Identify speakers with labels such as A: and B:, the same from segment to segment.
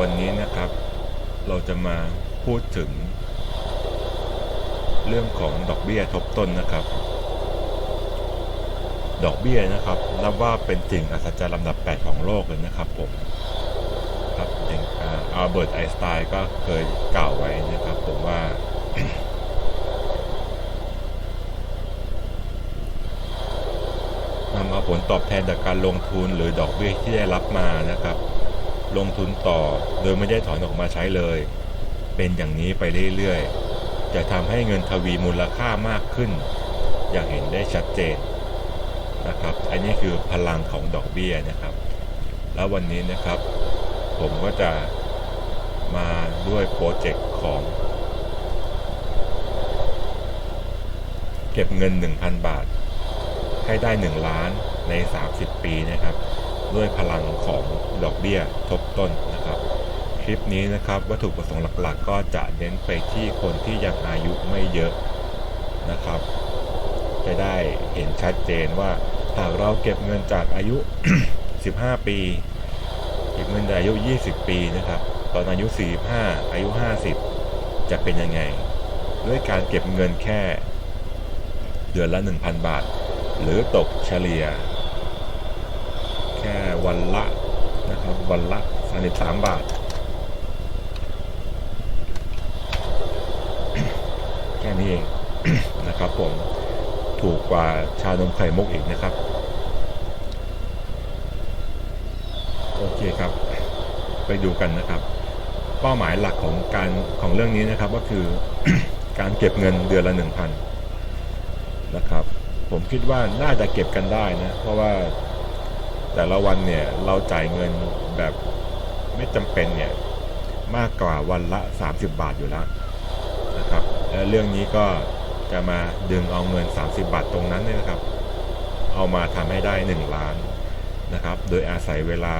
A: วันนี้นะครับ เราจะมาพูดถึง เรื่องของดอกเบี้ยทบต้นนะครับ ดอกเบี้ยนะครับนับว่าเป็นสิ่งอัศจรรย์ลำดับ 8 ของโลกเลยนะครับผมครับอย่างอัลเบิร์ตไอน์สไตน์ก็เคยกล่าวไว้นะครับ ผมว่า นำเอาผลตอบแทนจากการลงทุนหรือดอกเบี้ยที่ได้รับมานะครับ ลงทุนต่อโดยไม่ได้ถอนออกมาใช้เลย เป็นอย่างนี้ไปเรื่อยๆ จะทำให้เงินทวีมูลค่ามากขึ้น อย่างเห็นได้ชัดเจนนะครับ อันนี้คือพลังของดอกเบี้ยนะครับ แล้ววันนี้นะครับ ผมก็จะมาด้วยโปรเจกต์ของ เก็บเงิน 1,000 บาท ให้ได้ 1 ล้านใน 30 ปีนะครับ ด้วยพลังของดอกเบี้ยทบต้นนะครับ คลิปนี้นะครับวัตถุประสงค์หลักๆ ก็จะเน้นไปที่คนที่ยังอายุไม่เยอะนะครับ จะได้เห็นชัดเจนว่าหากเราเก็บเงินจากอายุ 15 ปีเก็บเงินจากอายุ 20 ปีนะครับ ตอนอายุ 45 อายุ 50 จะเป็นยังไง ด้วยการเก็บเงินแค่เดือนละ 1,000 บาท หรือตกเฉลี่ย แค่วันละนะครับ วันละ 33 บาท แค่นี้เองนะครับผมถูกกว่าชานมไข่มุกอีกนะครับ โอเคครับ ไปดูกันนะครับ เป้าหมายหลักของการของเรื่องนี้นะครับก็คือการเก็บเงินเดือนละ1,000นะครับ ผมคิดว่าน่าจะเก็บกันได้นะ เพราะว่า แต่ละวันเนี่ยเราจ่ายเงินแบบไม่จำเป็นเนี่ยมากกว่าวันละ 30 บาทอยู่แล้วนะครับและเรื่องนี้ก็จะมาดึงเอาเงิน 30 บาทตรงนั้นเนี่ยนะครับ เอามาทำให้ได้ 1 ล้านนะครับ โดยอาศัยเวลา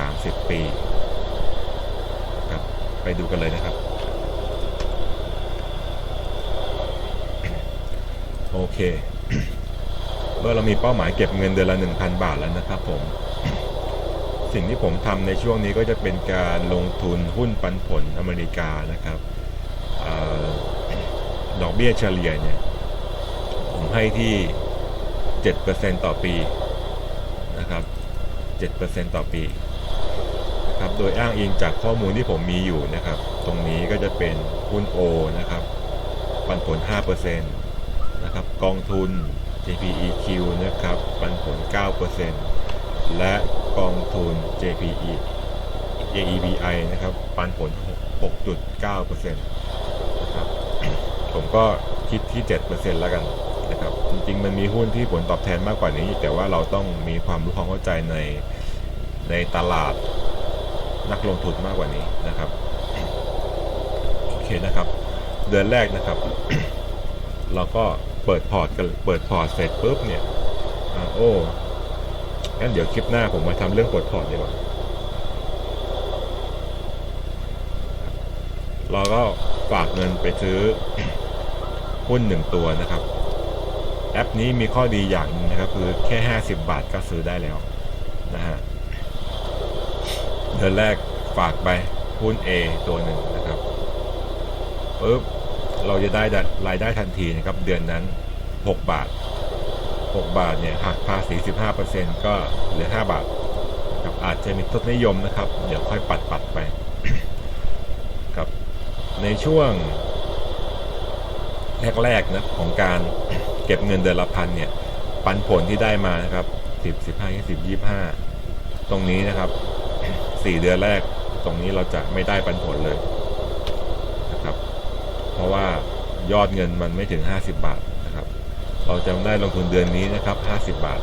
A: 30 ปีครับไปดูกันเลยนะครับ โอเค เมื่อเรามีเป้าหมายเก็บเงินเดือนละ 1,000 บาทแล้วนะครับผม สิ่งที่ผมทำในช่วงนี้ก็จะเป็นการลงทุนหุ้นปันผลอเมริกานะครับอดอกเบี้ยเฉลี่ยเนี่ย ผมให้ที่ 7%ต่อปีนะครับ 7%ต่อปีนะครับโดยอ้างอิงจากข้อมูลที่ผมมีอยู่นะครับ ตรงนี้ก็จะเป็นหุ้น O นะครับ ปันผล 5%นะครับ กองทุน JPEQ นะครับปันผล 9%และกองทุน JPE JEBI นะครับปันผล 6.9%นะครับผมก็คิดที่ 7%แล้วกันนะครับจริงๆ มันมีหุ้นที่ผลตอบแทนมากกว่านี้ แต่ว่าเราต้องมีความรู้ความเข้าใจในในตลาดนักลงทุนมากกว่านี้นะครับโอเคนะครับ เดือนแรกนะครับ เราก็ เปิดพอร์ตกันเปิดพอร์ตเสร็จปุ๊บเนี่ยอโอ้งั้นเดี๋ยวคลิปหน้าผมมาทำเรื่องเปิดพอร์ตดีกว่าเราก็ฝากเงินไปซื้อหุ้นหนึ่งตัวนะครับ แอปนี้มีข้อดีอย่างหนึงนะครับ คือแค่ 50 บาทก็ซื้อได้แล้วนะฮะเดือนแรกฝากไปหุ้น A ตัวหนึ่งนะครับปุ๊บ เราจะได้รายได้ทันทีนะครับเดือนนั้น 6 บาท 6 บาทเนี่ยหักภาษี 15%ก็เหลือ 5 บาทครับอาจจะมีทศนิยมนะครับ เดี๋ยวค่อยปัดปัดไปครับในช่วงแรกๆนะของการเก็บเงินเดือนละพันเนี่ยปันผลที่ได้มานะครับ10 15 20 25 ตรงนี้นะครับ 4 เดือนแรกตรงนี้เราจะไม่ได้ปันผลเลย เพราะว่ายอดเงินมันไม่ถึง 50 บาทนะครับ เราจะได้ลงทุนเดือนนี้นะครับ 50 บาท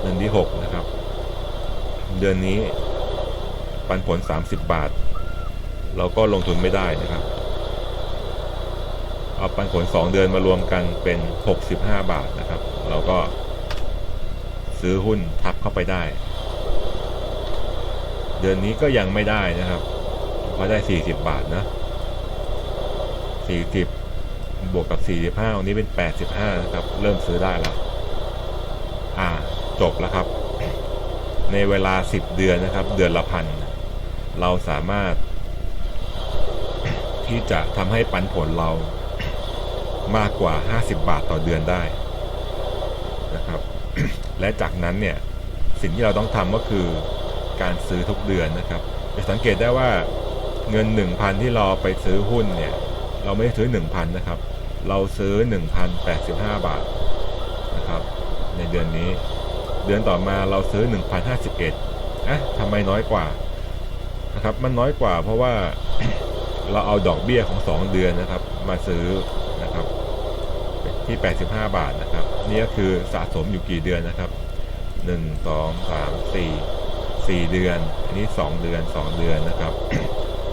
A: เดือนที่ 6 นะครับ เดือนนี้ปันผล 30 บาท เราก็ลงทุนไม่ได้นะครับ เอาปันผล 2 เดือนมารวมกันเป็น 65 บาทนะครับ เราก็ซื้อหุ้นทับเข้าไปได้ เดือนนี้ก็ยังไม่ได้นะครับ เพราะได้ 40 บาทนะ 40 บวกกับ 45ตรงนี้เป็น 85นะครับ เริ่มซื้อได้แล้ว อ่า จบแล้วครับ ในเวลา 10 เดือนนะครับ เดือนละพัน เราสามารถ ที่จะทำให้ปันผลเรามากกว่า 50 บาทต่อเดือนได้นะครับ และจากนั้นเนี่ย สิ่งที่เราต้องทำก็คือการซื้อทุกเดือนนะครับจะสังเกตได้ว่าเงิน 1,000 ที่เราไปซื้อหุ้นเนี่ย เราไม่ได้ซื้อ 1,000 นะครับ เราซื้อ 1,085 บาทนะครับ ในเดือนนี้ เดือนต่อมาเราซื้อ 1,051อะทำไมน้อยกว่านะครับ มันน้อยกว่าเพราะว่าเราเอาดอกเบี้ยของ 2 เดือนนะครับ มาซื้อนะครับ ที่ 85 บาทนะครับ นี่ก็คือสะสมอยู่กี่เดือนนะครับ 1 2 3 4 4 เดือน อันนี้ 2 เดือน 2 เดือนนะครับ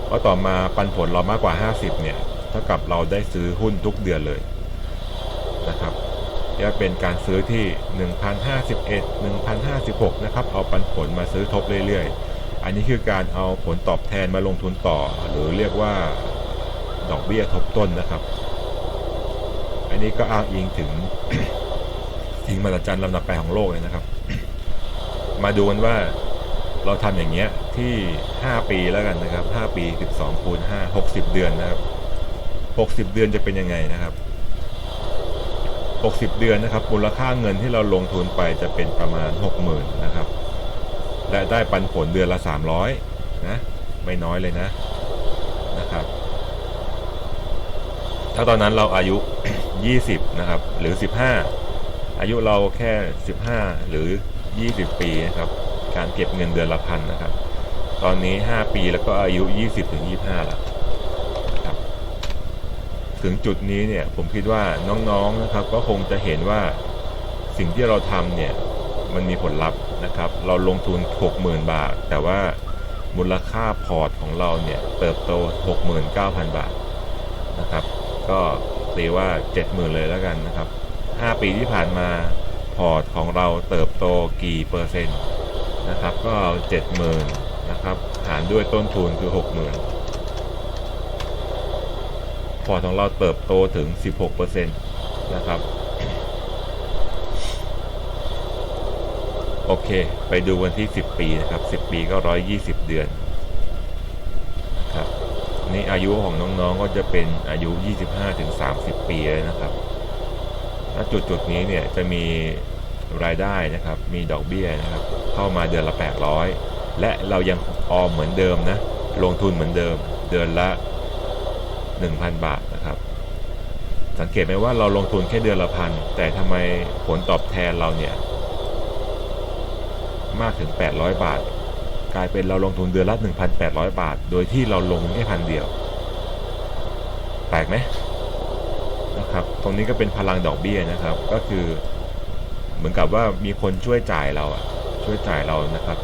A: เพราะต่อมาปันผลเรามากกว่า 50 เนี่ย ท่ากับเราได้ซื้อหุ้นทุกเดือนเลยนะครับจะเป็นการซื้อที่ 1,051 1,056 นะครับ เอาปันผลมาซื้อทบเรื่อยๆ อันนี้คือการเอาผลตอบแทนมาลงทุนต่อ หรือเรียกว่าดอกเบี้ยทบต้นนะครับ อันนี้ก็อ้างอิงถึงสิ่งมหัศจรรย์ลำดับแปดของโลกเลยนะครับ มาดูกันว่าเราทำอย่างเงี้ยที่ 5 ปีแล้วกันนะครับ 5 ปี 12คูณ5 60 เดือนนะครับ 60 เดือนจะเป็นยังไงนะครับ 60 เดือนนะครับมูลค่าเงินที่เราลงทุนไปจะเป็นประมาณ 60,000นะครับ และได้ปันผลเดือนละ 300นะไม่น้อยเลยนะนะครับ ถ้าตอนนั้นเราอายุ 20 นะครับ หรือ 15 อายุเราแค่ 15 หรือ 20 ปีนะครับ การเก็บเงินเดือนละพันนะครับ ตอนนี้ 5 ปีแล้วก็อายุ 20ถึง25แล้วนะ ถึงจุดนี้เนี่ยผมคิดว่าน้องๆนะครับก็คงจะเห็นว่าสิ่งที่เราทำเนี่ยมันมีผลลัพธ์นะครับ เราลงทุน 60,000 บาท แต่ว่ามูลค่าพอร์ตของเราเนี่ยเติบโต 69,000 บาทนะครับ ก็ตีว่า 70,000 เลยแล้วกันนะครับ 5 ปีที่ผ่านมาพอร์ตของเราเติบโตกี่เปอร์เซ็นต์นะครับ ก็เอา 70,000 นะครับ หารด้วยต้นทุนคือ 60,000 พอร์ตของเราเติบโตถึง 16%นะครับ โอเค ไปดูวันที่ 10 ปีนะครับ 10 ปีก็ 120 เดือนนะครับนี่อายุของน้องๆก็จะเป็นอายุ 25-30 ปีเลยนะครับณจุดจุดๆนี้เนี่ยจะมีรายได้นะครับ มีดอกเบี้ยนะครับ เข้ามาเดือนละ 800 และเรายังออมเหมือนเดิมนะ ลงทุนเหมือนเดิม เดือนละ 1,000 บาทนะครับ สังเกตไหมว่าเราลงทุนแค่เดือนละพันแต่ทำไมผลตอบแทนเราเนี่ยมากถึง 800 บาท กลายเป็นเราลงทุนเดือนละ 1,800 บาท โดยที่เราลงแค่พันเดียวแปลกไหมนะครับ ตรงนี้ก็เป็นพลังดอกเบี้ยนะครับ ก็คือเหมือนกับว่ามีคนช่วยจ่ายเราอะช่วยจ่ายเรานะครับ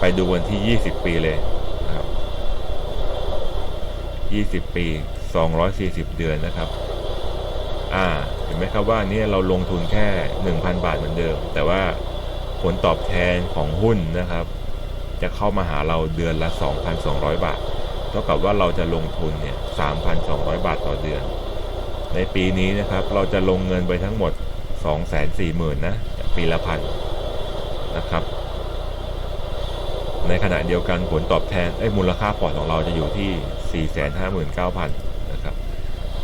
A: ไปดูวันที่ 20 ปีเลย 20 ปี 240 เดือนนะครับ อ่า เห็นไหมครับว่าเนี่ยเราลงทุนแค่ 1,000 บาทเหมือนเดิม แต่ว่าผลตอบแทนของหุ้นนะครับ จะเข้ามาหาเราเดือนละ 2,200 บาท เท่ากับว่าเราจะลงทุนเนี่ย 3,200 บาทต่อเดือน ในปีนี้นะครับ เราจะลงเงินไปทั้งหมด 240,000นะ ปีละพันนะครับ ในขณะเดียวกันผลตอบแทนไอ้มูลค่าพอร์ตของเราจะอยู่ที่ 459,000นะครับ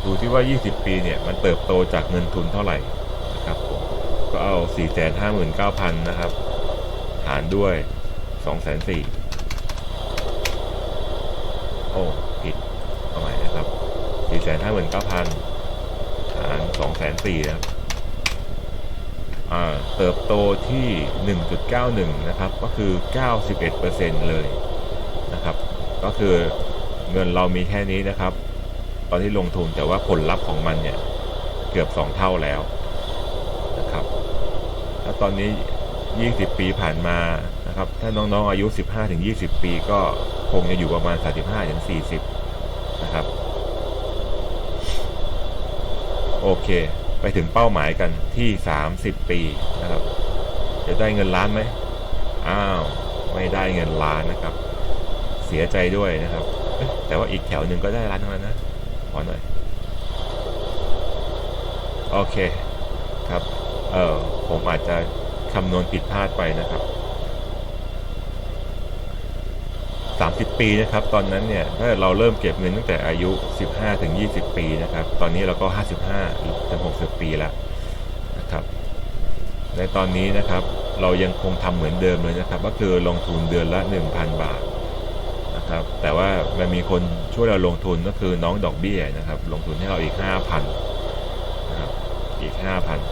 A: ดูที่ว่า 20 ปีเนี่ยมันเติบโตจากเงินทุนเท่าไหร่นะครับก็เอา 459,000นะครับหารด้วย 204,000โอ้ผิดเอาใหม่นะครับ 459,000หาร204,000นะครับ เติบโตที่ 1.91 นะครับ ก็คือ 91%เลยนะครับ ก็คือเงินเรามีแค่นี้นะครับ ตอนที่ลงทุนแต่ว่าผลลัพธ์ของมันเนี่ยเกือบ 2 เท่าแล้วนะครับ แล้วตอนนี้ 20 ปีผ่านมานะครับ ถ้าน้องๆอายุ 15-20 ปีก็คงจะอยู่ประมาณ 35-40 นะครับ โอเค ไปถึงเป้าหมายกันที่ 30 ปีนะครับ จะได้เงินล้านไหมอ้าว ไม่ได้เงินล้านนะครับ เสียใจด้วยนะครับ แต่ว่าอีกแถวหนึ่งก็ได้ล้านทั้งนั้นนะ ขอหน่อย โอเคครับ เออผมอาจจะคำนวณผิดพลาดไปนะครับ 30 ปีนะครับ ตอนนั้นเนี่ยถ้าเราเริ่มเก็บเงินตั้งแต่อายุ 15ถึง20 ปีนะครับ ตอนนี้เราก็ 55ถึง60 ปีแล้วนะครับ ในตอนนี้นะครับเรายังคงทำเหมือนเดิมเลยนะครับ ก็คือลงทุนเดือนละ 1,000 บาทนะครับ แต่ว่ามันมีคนช่วยเราลงทุนก็คือน้องดอกเบี้ยนะครับ ลงทุนให้เราอีก 5,000นะครับอีก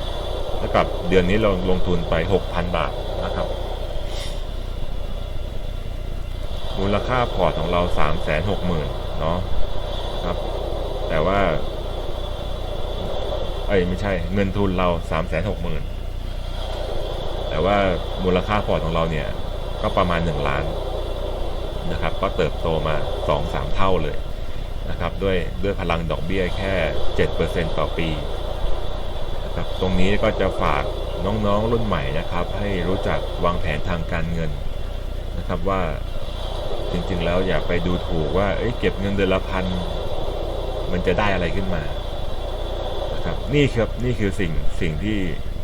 A: 5,000แล้วกับเดือนนี้เราลงทุนไป 6,000 บาทนะครับ มูลค่าพอร์ตของเรา 3 6 0 0 0 0เนาะครับ แต่ว่า เอ้ยไม่ใช่เงินทุนเรา 3 6 0 0 0 0แต่ว่ามูลค่าพอร์ตของเราเนี่ย ก็ประมาณ 1 ล้านนะครับ ก็เติบโตมา 2-3 เท่าเลยนะครับ ด้วยด้วยพลังดอกเบี้ยแค่ 7%ต่อปีนะครับตรงนี้ก็จะฝากน้องๆรุ่นใหม่นะครับ ให้รู้จักวางแผนทางการเงินนะครับว่า จริงๆ แล้วอย่าไปดูถูกว่าเเก็บเงินเดือนละพันมันจะได้อะไรขึ้นมานะครับนี่ครับนี่คือสิ่งสิ่งที่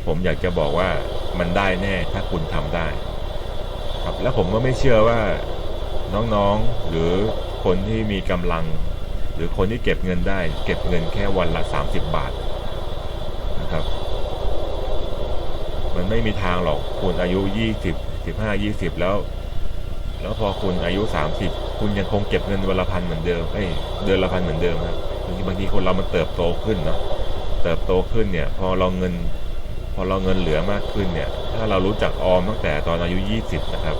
A: ผมอยากจะบอกว่ามันได้แน่ถ้าคุณทำได้ ครับแล้วผมก็ไม่เชื่อว่าน้องๆหรือคนที่มีกำลัง หรือคนที่เก็บเงินได้ เก็บเงินแค่วันละ 30 บาทนะครับ มันไม่มีทางหรอกคุณอายุ 20 15 20 แล้ว แล้วพอคุณอายุ 30 คุณยังคงเก็บเงินวันละพันเหมือนเดิมเอ้ยเดือนละพันเหมือนเดิมครับบางทีบางทีคนเรามันเติบโตขึ้นเนาะเติบโตขึ้นเนี่ย พอเราเงิน พอเราเงินเหลือมากขึ้นเนี่ย ถ้าเรารู้จักออมตั้งแต่ตอนอายุ 20 นะครับ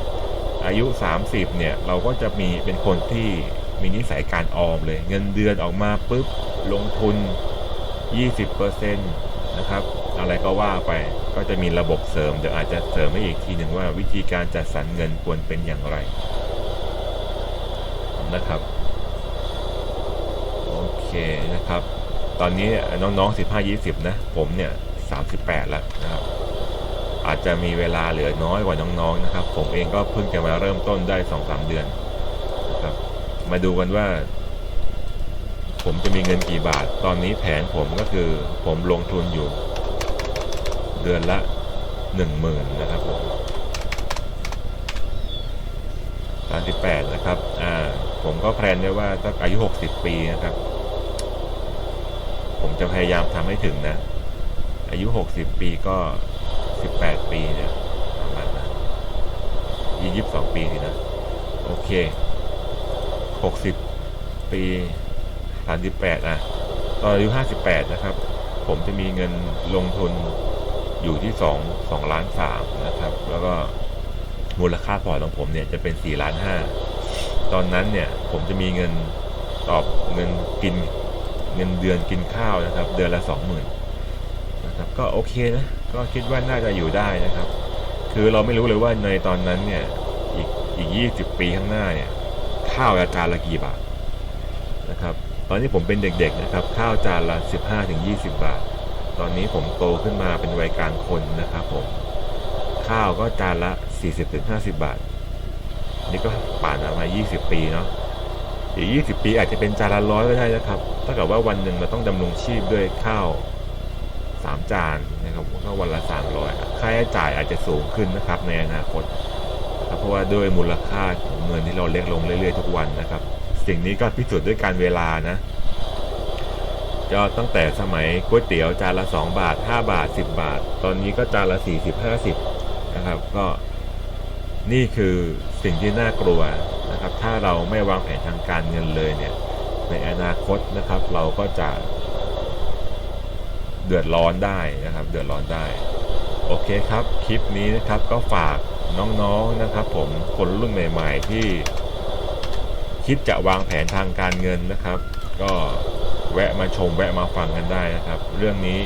A: อายุ 30 เนี่ย เราก็จะมีเป็นคนที่มีนิสัยการออมเลย เงินเดือนออกมาปุ๊บลงทุน 20%นะครับ อะไรก็ว่าไป ก็จะมีระบบเสริมเดี๋ยวอาจจะเสริมให้อีกทีหนึ่งว่าวิธีการจัดสรรเงินควรเป็นอย่างไรนะครับโอเคนะครับ ตอนนี้น้องๆ 15 20 นะ ผมเนี่ย 38 แล้วนะครับ อาจจะมีเวลาเหลือน้อยกว่าน้องๆนะครับ ผมเองก็เพิ่งจะมาเริ่มต้นได้ 2-3 เดือนนะครับ มาดูกันว่า ผมจะมีเงินกี่บาท ตอนนี้แผนผมก็คือผมลงทุนอยู่ เดือนละหนึ่งหมื่นนะครับผมสามสิบแปดนะครับ อ่า ผมก็แพลนไว้ว่าสักอายุหกสิบปีนะครับ ผมจะพยายามทำให้ถึงนะ อายุหกสิบปีก็สิบแปดปีเนี่ยประมาณนั้นยี่สิบสองปีสินะ โอเคหกสิบปีสามสิบแปดอะ ตอนอายุห้าสิบแปดนะครับ ผมจะมีเงินลงทุน อยู่ที่สองสองล้านสามนะครับ แล้วก็มูลค่าพอร์ตของผมเนี่ยจะเป็นสี่ล้านห้าตอนนั้นเนี่ยผมจะมีเงินตอบเงินกินเงินเดือนกินข้าวนะครับ เดือนละสองหมื่นนะครับก็โอเคนะ ก็คิดว่าน่าจะอยู่ได้นะครับ คือเราไม่รู้เลยว่าในตอนนั้นเนี่ยอีกอีกยี่สิบปีข้างหน้าเนี่ยข้าวจานละกี่บาทนะครับตอนนี้ผมเป็นเด็กๆนะครับข้าวจานละ 15-20 บาท ตอนนี้ผมโตขึ้นมาเป็นวัยกลางคนนะครับผม ข้าวก็จานละ 40-50 บาท นี่ก็ป่านมา 20 ปีเนาะอีก20 ปีอาจจะเป็นจานละร้อยก็ได้นะครับถ้าเกิดว่าวันหนึ่งเราต้องดำรงชีพด้วยข้าว 3 จานนะครับก็วันละ 300 ค่าใช้จ่ายอาจจะสูงขึ้นนะครับในอนาคตเพราะว่าด้วยมูลค่าของเงินที่เราเล็กลงเรื่อยๆทุกวันนะครับ สิ่งนี้ก็พิสูจน์ด้วยการเวลานะ ก็ตั้งแต่สมัยก๋วยเตี๋ยวจานละ 2 บาท 5 บาท 10 บาท ตอนนี้ก็จานละ 40 50 นะครับ ก็นี่คือสิ่งที่น่ากลัวนะครับ ถ้าเราไม่วางแผนทางการเงินเลยเนี่ย ในอนาคตนะครับ เราก็จะเดือดร้อนได้นะครับ เดือดร้อนได้ โอเคครับ คลิปนี้นะครับก็ฝากน้องๆนะครับ ผมคนรุ่นใหม่ ๆ ที่คิดจะวางแผนทางการเงินนะครับ ก็ แวะมาชมแวะมาฟังกันได้นะครับ เรื่องนี้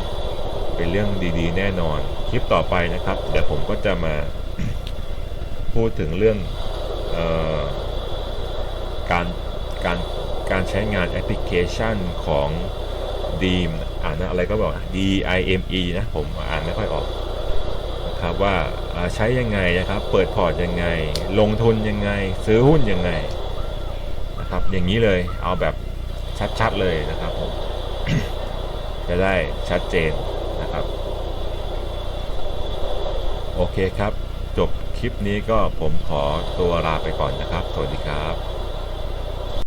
A: เป็นเรื่องดีๆ แน่นอน คลิปต่อไปนะครับ เดี๋ยวผมก็จะมาพูดถึงเรื่องออการการการใช้งานแอปพลิเคชันของ Deem อ่านนะอะไรก็บอก D I M E นะ ผมอ่านไม่ค่อยออกนะครับว่าใช้ยังไงนะครับ เปิดพอร์ตยังไง ลงทุนยังไง ซื้อหุ้นยังไงนะครับ อย่างนี้เลยเอาแบบ ชัดๆเลยนะครับผมจะได้ชัดเจนนะครับ โอเคครับ จบคลิปนี้ก็ผมขอตัวลาไปก่อนนะครับ สวัสดีครับ